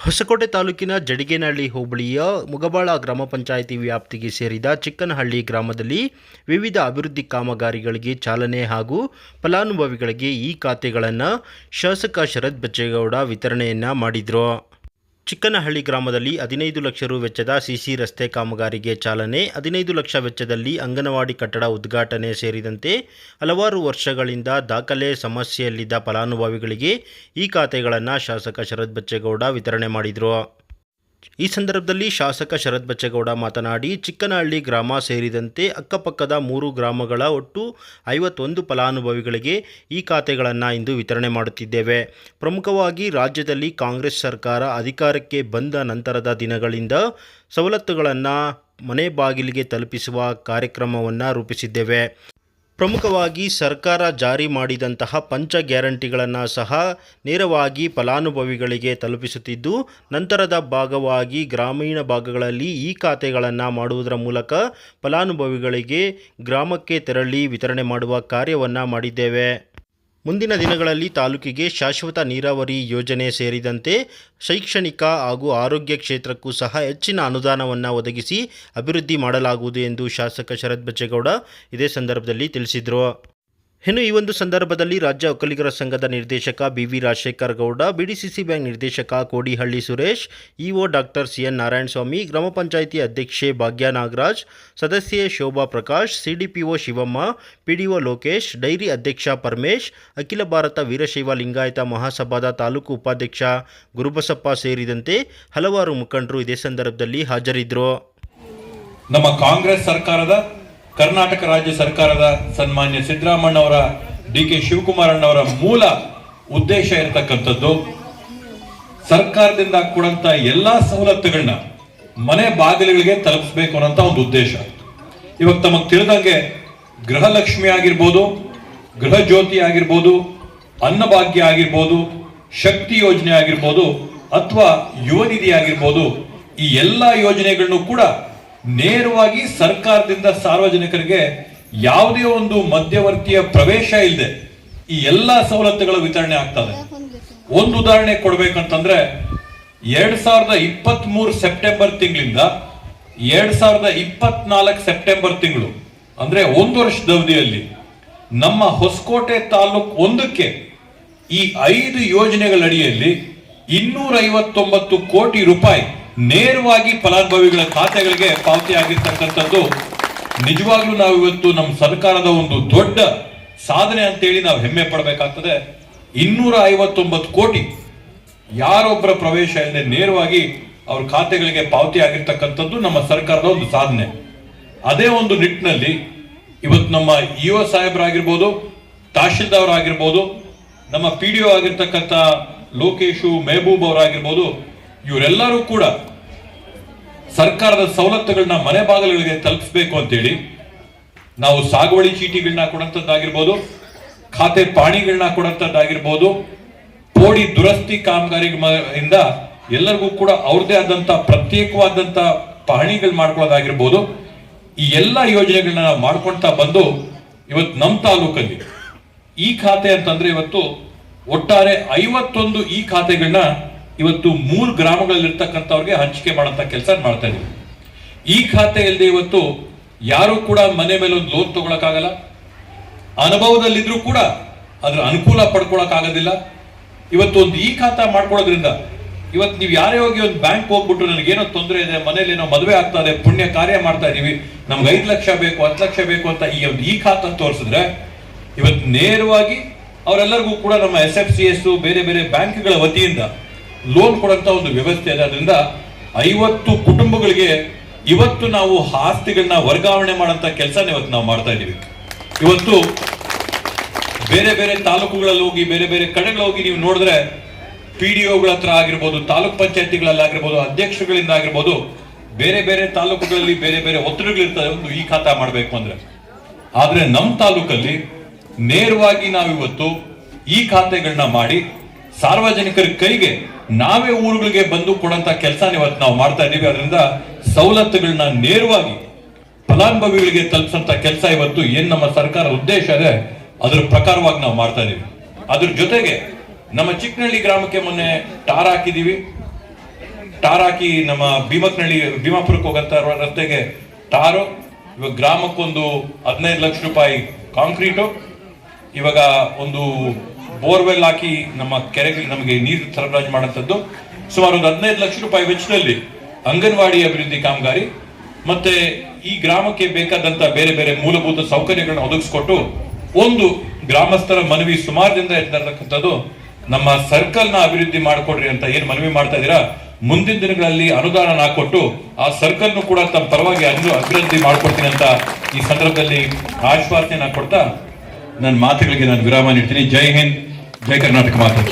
ಹೊಸಕೋಟೆ ತಾಲೂಕಿನ ಜಡಿಗೇನಹಳ್ಳಿ ಹೋಬಳಿಯ ಮುಗಬಾಳ ಗ್ರಾಮ ಪಂಚಾಯಿತಿ ವ್ಯಾಪ್ತಿಗೆ ಸೇರಿದ ಚಿಕ್ಕನಹಳ್ಳಿ ಗ್ರಾಮದಲ್ಲಿ ವಿವಿಧ ಅಭಿವೃದ್ಧಿ ಕಾಮಗಾರಿಗಳಿಗೆ ಚಾಲನೆ ಹಾಗೂ ಫಲಾನುಭವಿಗಳಿಗೆ ಈ ಖಾತೆಗಳನ್ನು ಶಾಸಕ ಶರತ್ ಬಚ್ಚೇಗೌಡ ವಿತರಣೆಯನ್ನು ಮಾಡಿದರು. ಚಿಕ್ಕನಹಳ್ಳಿ ಗ್ರಾಮದಲ್ಲಿ ಹದಿನೈದು ಲಕ್ಷ ರು ವೆಚ್ಚದ ಸಿಸಿ ರಸ್ತೆ ಕಾಮಗಾರಿಗೆ ಚಾಲನೆ, ಹದಿನೈದು ಲಕ್ಷ ವೆಚ್ಚದಲ್ಲಿ ಅಂಗನವಾಡಿ ಕಟ್ಟಡ ಉದ್ಘಾಟನೆ ಸೇರಿದಂತೆ ಹಲವಾರು ವರ್ಷಗಳಿಂದ ದಾಖಲೆ ಸಮಸ್ಯೆಯಲ್ಲಿದ್ದ ಫಲಾನುಭವಿಗಳಿಗೆ ಈ ಖಾತೆಗಳನ್ನು ಶಾಸಕ ಶರತ್ ಬಚ್ಚೇಗೌಡ ವಿತರಣೆ ಮಾಡಿದರು. ಈ ಸಂದರ್ಭದಲ್ಲಿ ಶಾಸಕ ಶರತ್ ಬಚ್ಚೇಗೌಡ ಮಾತನಾಡಿ, ಚಿಕ್ಕನಹಳ್ಳಿ ಗ್ರಾಮ ಸೇರಿದಂತೆ ಅಕ್ಕಪಕ್ಕದ ಮೂರು ಗ್ರಾಮಗಳ ಒಟ್ಟು ಐವತ್ತೊಂದು ಫಲಾನುಭವಿಗಳಿಗೆ ಈ ಖಾತೆಗಳನ್ನು ಇಂದು ವಿತರಣೆ ಮಾಡುತ್ತಿದ್ದೇವೆ. ಪ್ರಮುಖವಾಗಿ ರಾಜ್ಯದಲ್ಲಿ ಕಾಂಗ್ರೆಸ್ ಸರ್ಕಾರ ಅಧಿಕಾರಕ್ಕೆ ಬಂದ ನಂತರದ ದಿನಗಳಿಂದ ಸವಲತ್ತುಗಳನ್ನು ಮನೆ ಬಾಗಿಲಿಗೆ ತಲುಪಿಸುವ ಕಾರ್ಯಕ್ರಮವನ್ನು ರೂಪಿಸಿದ್ದೇವೆ. ಪ್ರಮುಖವಾಗಿ ಸರ್ಕಾರ ಜಾರಿ ಮಾಡಿದಂತಹ ಪಂಚ ಗ್ಯಾರಂಟಿಗಳನ್ನು ಸಹ ನೇರವಾಗಿ ಫಲಾನುಭವಿಗಳಿಗೆ ತಲುಪಿಸುತ್ತಿದ್ದು, ನಂತರದ ಭಾಗವಾಗಿ ಗ್ರಾಮೀಣ ಭಾಗಗಳಲ್ಲಿ ಈ ಖಾತೆಗಳನ್ನು ಮಾಡುವುದರ ಮೂಲಕ ಫಲಾನುಭವಿಗಳಿಗೆ ಗ್ರಾಮಕ್ಕೆ ತೆರಳಿ ವಿತರಣೆ ಮಾಡುವ ಕಾರ್ಯವನ್ನು ಮಾಡಿದ್ದೇವೆ. ಮುಂದಿನ ದಿನಗಳಲ್ಲಿ ತಾಲೂಕಿಗೆ ಶಾಶ್ವತ ನೀರಾವರಿ ಯೋಜನೆ ಸೇರಿದಂತೆ ಶೈಕ್ಷಣಿಕ ಹಾಗೂ ಆರೋಗ್ಯ ಕ್ಷೇತ್ರಕ್ಕೂ ಸಹ ಹೆಚ್ಚಿನ ಅನುದಾನವನ್ನು ಒದಗಿಸಿ ಅಭಿವೃದ್ಧಿ ಮಾಡಲಾಗುವುದು ಎಂದು ಶಾಸಕ ಶರತ್ ಬಚ್ಚೇಗೌಡ ಇದೇ ಸಂದರ್ಭದಲ್ಲಿ ತಿಳಿಸಿದರು. ಇನ್ನು ಈ ಒಂದು ಸಂದರ್ಭದಲ್ಲಿ ರಾಜ್ಯ ಒಕ್ಕಲಿಗರ ಸಂಘದ ನಿರ್ದೇಶಕ B V Rajashekar Gowda BDCC bank ನಿರ್ದೇಶಕ Kodihalli Suresh, EO doctor C N Narayanaswamy, ಗ್ರಾಮ ಪಂಚಾಯಿತಿ ಅಧ್ಯಕ್ಷೆ ಭಾಗ್ಯ ನಾಗರಾಜ್, ಸದಸ್ಯೆ Shobha Prakash, CDPO Shivamma, PDO Lokesh, dairy ಅಧ್ಯಕ್ಷ ಪರಮೇಶ್, ಅಖಿಲ ಭಾರತ ವೀರಶೈವ ಲಿಂಗಾಯತ ಮಹಾಸಭಾದ ತಾಲೂಕು ಉಪಾಧ್ಯಕ್ಷ ಗುರುಬಸಪ್ಪ ಸೇರಿದಂತೆ ಹಲವಾರು ಮುಖಂಡರು ಇದೇ ಸಂದರ್ಭದಲ್ಲಿ ಹಾಜರಿದ್ದರು. ನಮ್ಮ ಕಾಂಗ್ರೆಸ್ ಸರ್ಕಾರದ ಕರ್ನಾಟಕ ರಾಜ್ಯ ಸರ್ಕಾರದ ಸನ್ಮಾನ್ಯ ಸಿದ್ದರಾಮಣ್ಣವರ ಡಿ ಕೆ ಶಿವಕುಮಾರಣ್ಣವರ ಮೂಲ ಉದ್ದೇಶ ಇರತಕ್ಕಂಥದ್ದು, ಸರ್ಕಾರದಿಂದ ಕೊಡಂತ ಎಲ್ಲಾ ಸವಲತ್ತುಗಳನ್ನ ಮನೆ ಬಾಗಿಲುಗಳಿಗೆ ತಲುಪಿಸಬೇಕು ಅನ್ನೋಂತ ಒಂದು ಉದ್ದೇಶ. ಇವಾಗ ತಮಗೆ ತಿಳಿದಂಗೆ ಗೃಹಲಕ್ಷ್ಮಿ ಆಗಿರ್ಬೋದು ಗೃಹ ಜ್ಯೋತಿ ಆಗಿರ್ಬೋದು, ಅನ್ನಭಾಗ್ಯ ಆಗಿರ್ಬೋದು, ಶಕ್ತಿ ಯೋಜನೆ ಆಗಿರ್ಬೋದು, ಅಥವಾ ಯುವ ನಿಧಿ ಆಗಿರ್ಬೋದು, ಈ ಎಲ್ಲ ಯೋಜನೆಗಳನ್ನು ಕೂಡ ನೇರವಾಗಿ ಸರ್ಕಾರದಿಂದ ಸಾರ್ವಜನಿಕರಿಗೆ ಯಾವುದೇ ಒಂದು ಮಧ್ಯವರ್ತಿಯ ಪ್ರವೇಶ ಇಲ್ಲದೆ ಈ ಎಲ್ಲ ಸವಲತ್ತುಗಳ ವಿತರಣೆ ಆಗ್ತದೆ. ಒಂದು ಉದಾಹರಣೆ ಕೊಡ್ಬೇಕಂತಂದ್ರೆ, ಎರಡ್ ಸಾವಿರದ ಇಪ್ಪತ್ತ್ ಮೂರು ಸೆಪ್ಟೆಂಬರ್ ತಿಂಗಳಿಂದ ಎರಡ್ ಸಾವಿರದ ಇಪ್ಪತ್ನಾಲ್ಕು ಸೆಪ್ಟೆಂಬರ್ ತಿಂಗಳು, ಅಂದ್ರೆ ಒಂದು ವರ್ಷದ ಅವಧಿಯಲ್ಲಿ ನಮ್ಮ ಹೊಸಕೋಟೆ ತಾಲೂಕ್ ಒಂದಕ್ಕೆ ಈ ಐದು ಯೋಜನೆಗಳ ಅಡಿಯಲ್ಲಿ ಇನ್ನೂರ ಐವತ್ತೊಂಬತ್ತು ಕೋಟಿ ರೂಪಾಯಿ ನೇರವಾಗಿ ಫಲಾನುಭವಿಗಳ ಖಾತೆಗಳಿಗೆ ಪಾವತಿ ಆಗಿರ್ತಕ್ಕಂಥದ್ದು ನಿಜವಾಗ್ಲೂ ನಾವು ಇವತ್ತು ನಮ್ಮ ಸರ್ಕಾರದ ಒಂದು ದೊಡ್ಡ ಸಾಧನೆ ಅಂತೇಳಿ ನಾವು ಹೆಮ್ಮೆ ಪಡಬೇಕಾಗ್ತದೆ. ಇನ್ನೂರ ಐವತ್ತೊಂಬತ್ತು ಕೋಟಿ ಯಾರೊಬ್ಬರ ಪ್ರವೇಶ ಇಲ್ಲದೆ ನೇರವಾಗಿ ಅವ್ರ ಖಾತೆಗಳಿಗೆ ಪಾವತಿ ಆಗಿರ್ತಕ್ಕಂಥದ್ದು ನಮ್ಮ ಸರ್ಕಾರದ ಒಂದು ಸಾಧನೆ. ಅದೇ ಒಂದು ನಿಟ್ಟಿನಲ್ಲಿ ಇವತ್ತು ನಮ್ಮ ಇ ಒ ಸಾಹೇಬರಾಗಿರ್ಬೋದು ತಹಶೀಲ್ದಾರ್ ಆಗಿರ್ಬೋದು ನಮ್ಮ ಪಿ ಡಿ ಒ ಆಗಿರ್ತಕ್ಕಂಥ ಲೋಕೇಶು ಮೆಹಬೂಬ್ ಅವರಾಗಿರ್ಬೋದು, ಇವರೆಲ್ಲರೂ ಕೂಡ ಸರ್ಕಾರದ ಸವಲತ್ತುಗಳನ್ನ ಮನೆ ಬಾಗಿಲುಗಳಿಗೆ ತಲುಪಿಸಬೇಕು ಅಂತೇಳಿ ನಾವು ಸಾಗುವಳಿ ಚೀಟಿಗಳನ್ನ ಕೊಡಂತದ್ದಾಗಿರ್ಬೋದು, ಖಾತೆ ಪಾಣಿಗಳನ್ನ ಕೊಡಂತದ್ದಾಗಿರ್ಬೋದು ಪೋಡಿ ದುರಸ್ತಿ ಕಾಮಗಾರಿಯಿಂದ ಎಲ್ಲರಿಗೂ ಕೂಡ ಅವ್ರದೇ ಆದಂತ ಪ್ರತ್ಯೇಕವಾದಂತ ಪಹಣಿಗಳು ಮಾಡ್ಕೊಳ್ಳೋದಾಗಿರ್ಬೋದು, ಈ ಎಲ್ಲ ಯೋಜನೆಗಳನ್ನ ನಾವು ಮಾಡ್ಕೊಳ್ತಾ ಬಂದು ಇವತ್ತು ನಮ್ಮ ತಾಲೂಕಲ್ಲಿ ಈ ಖಾತೆ ಅಂತಂದ್ರೆ ಇವತ್ತು ಒಟ್ಟಾರೆ ಐವತ್ತೊಂದು ಈ ಖಾತೆಗಳನ್ನ ಇವತ್ತು ಮೂರು ಗ್ರಾಮಗಳಲ್ಲಿರ್ತಕ್ಕಂಥವ್ರಿಗೆ ಹಂಚಿಕೆ ಮಾಡೋಂಥ ಕೆಲಸ ಮಾಡ್ತಾ ಇದೀವಿ ಈ ಖಾತೆ ಇವತ್ತು ಯಾರು ಕೂಡ ಮನೆ ಮೇಲೆ ಒಂದು ಲೋನ್ ತಗೊಳಕ್ಕಾಗಲ್ಲ. ಅನುಭವದಲ್ಲಿದ್ರೂ ಕೂಡ ಅದರ ಅನುಕೂಲ ಪಡ್ಕೊಳಕ್ ಆಗೋದಿಲ್ಲ ಇವತ್ತು ಒಂದು ಈ ಖಾತಾ ಮಾಡ್ಕೊಳ್ಳೋದ್ರಿಂದ ಇವತ್ತು ನೀವು ಯಾರೇ ಹೋಗಿ ಒಂದು ಬ್ಯಾಂಕ್ ಹೋಗ್ಬಿಟ್ಟು ನನಗೇನೋ ತೊಂದರೆ ಇದೆ ಮನೇಲಿ ಏನೋ ಮದುವೆ ಆಗ್ತಾ ಇದೆ, ಪುಣ್ಯ ಕಾರ್ಯ ಮಾಡ್ತಾ ಇದೀವಿ ನಮ್ಗೆ ಐದು ಲಕ್ಷ ಬೇಕು, ಹತ್ತು ಲಕ್ಷ ಬೇಕು ಅಂತ ಈ ಒಂದು ಈ ಖಾತಾ ತೋರಿಸಿದ್ರೆ ಇವತ್ತು ನೇರವಾಗಿ ಅವರೆಲ್ಲರಿಗೂ ಕೂಡ ನಮ್ಮ ಎಸ್ ಎಫ್ ಸಿ ಎಸ್, ಬೇರೆ ಬೇರೆ ಬ್ಯಾಂಕ್ಗಳ ವತಿಯಿಂದ ಲೋನ್ ಕೊಡಂತ ಒಂದು ವ್ಯವಸ್ಥೆ ಇದೆ. ಅದರಿಂದ ಐವತ್ತು ಕುಟುಂಬಗಳಿಗೆ ಇವತ್ತು ನಾವು ಆಸ್ತಿಗಳನ್ನ ವರ್ಗಾವಣೆ ಮಾಡಂತ ಕೆಲಸ ಇವತ್ತು ನಾವು ಮಾಡ್ತಾ ಇದ್ದೀವಿ. ಇವತ್ತು ಬೇರೆ ಬೇರೆ ತಾಲೂಕುಗಳಲ್ಲಿ ಹೋಗಿ, ಬೇರೆ ಬೇರೆ ಕಡೆಗಳಲ್ಲಿ ಹೋಗಿ ನೀವು ನೋಡಿದ್ರೆ ಪಿ ಡಿ ಒಗಳ ಹತ್ರ ಆಗಿರ್ಬೋದು, ತಾಲೂಕ್ ಪಂಚಾಯತಿಗಳಲ್ಲಿ ಆಗಿರ್ಬೋದು ಅಧ್ಯಕ್ಷಗಳಿಂದ ಆಗಿರ್ಬೋದು, ಬೇರೆ ಬೇರೆ ತಾಲೂಕುಗಳಲ್ಲಿ ಬೇರೆ ಬೇರೆ ಒತ್ತಡಗಳಿರ್ತದೆ. ಒಂದು ಈ ಖಾತಾ ಮಾಡಬೇಕು ಅಂದ್ರೆ. ಆದ್ರೆ ನಮ್ಮ ತಾಲೂಕಲ್ಲಿ ನೇರವಾಗಿ ನಾವಿವತ್ತು ಈ ಖಾತೆಗಳನ್ನ ಮಾಡಿ ಸಾರ್ವಜನಿಕರ ಕೈಗೆ ನಾವೇ ಊರುಗಳಿಗೆ ಬಂದು ಕೊಡುವಂತ ಕೆಲಸ ಇವತ್ತು ನಾವು ಮಾಡ್ತಾ ಇದ್ದೀವಿ. ಅದರಿಂದ ಸವಲತ್ತುಗಳನ್ನ ನೇರವಾಗಿ ಫಲಾನುಭವಿಗಳಿಗೆ ತಲುಪಿಸಂತ ಕೆಲಸ ಇವತ್ತು ಏನ್ ನಮ್ಮ ಸರ್ಕಾರ ಉದ್ದೇಶ ಇದೆ, ಅದ್ರ ಪ್ರಕಾರವಾಗಿ ನಾವು ಮಾಡ್ತಾ ಇದೀವಿ ಅದ್ರ ಜೊತೆಗೆ ನಮ್ಮ ಚಿಕ್ಕನಹಳ್ಳಿ ಗ್ರಾಮಕ್ಕೆ ಮೊನ್ನೆ ಟಾರ್ ಹಾಕಿದೀವಿ ಟಾರ್ ಹಾಕಿ ನಮ್ಮ ಭೀಮಕ್ನಹಳ್ಳಿ ಭೀಮಾಪುರಕ್ಕೆ ಹೋಗಂತ ರಸ್ತೆಗೆ ಟಾರು, ಇವಾಗ ಗ್ರಾಮಕ್ಕೊಂದು ಹದಿನೈದು ಲಕ್ಷ ರೂಪಾಯಿ ಕಾಂಕ್ರೀಟು, ಇವಾಗ ಒಂದು ಬೋರ್ವೆಲ್ ಹಾಕಿ ನಮ್ಮ ಕೆರೆಗೆ ನಮಗೆ ನೀರು ಸರಬರಾಜು ಮಾಡುವಂಥದ್ದು. ಸುಮಾರು ಒಂದು ಹದಿನೈದು ಲಕ್ಷ ರೂಪಾಯಿ ವೆಚ್ಚದಲ್ಲಿ ಅಂಗನವಾಡಿ ಅಭಿವೃದ್ಧಿ ಕಾಮಗಾರಿ ಮತ್ತೆ ಈ ಗ್ರಾಮಕ್ಕೆ ಬೇಕಾದಂತ ಬೇರೆ ಬೇರೆ ಮೂಲಭೂತ ಸೌಕರ್ಯಗಳನ್ನು ಒದಗಿಸ್ಕೊಟ್ಟು ಒಂದು ಗ್ರಾಮಸ್ಥರ ಮನವಿ ಸುಮಾರು ದಿನದ ಇರ್ತಕ್ಕಂಥದ್ದು ನಮ್ಮ ಸರ್ಕಲ್ನ ಅಭಿವೃದ್ಧಿ ಮಾಡಿಕೊಡ್ರಿ ಅಂತ ಏನ್ ಮನವಿ ಮಾಡ್ತಾ ಇದೀರಾ ಮುಂದಿನ ದಿನಗಳಲ್ಲಿ ಅನುದಾನ ಹಾಕೊಟ್ಟು ಆ ಸರ್ಕಲ್ ನು ಕೂಡ ತಮ್ಮ ಪರವಾಗಿ ಅಭಿವೃದ್ಧಿ ಮಾಡ್ಕೊಡ್ತೀನಿ ಅಂತ ಈ ಸಂದರ್ಭದಲ್ಲಿ ಆಶ್ವಾಸನೆ ಕೊಡ್ತಾ ನನ್ನ ಮಾತುಗಳಿಗೆ ನಾನು ವಿರಾಮ ನೀಡ್ತೀನಿ. ಜೈ ಹಿಂದ್ ಜೈ ಕರ್ನಾಟಕ ಮಾತು.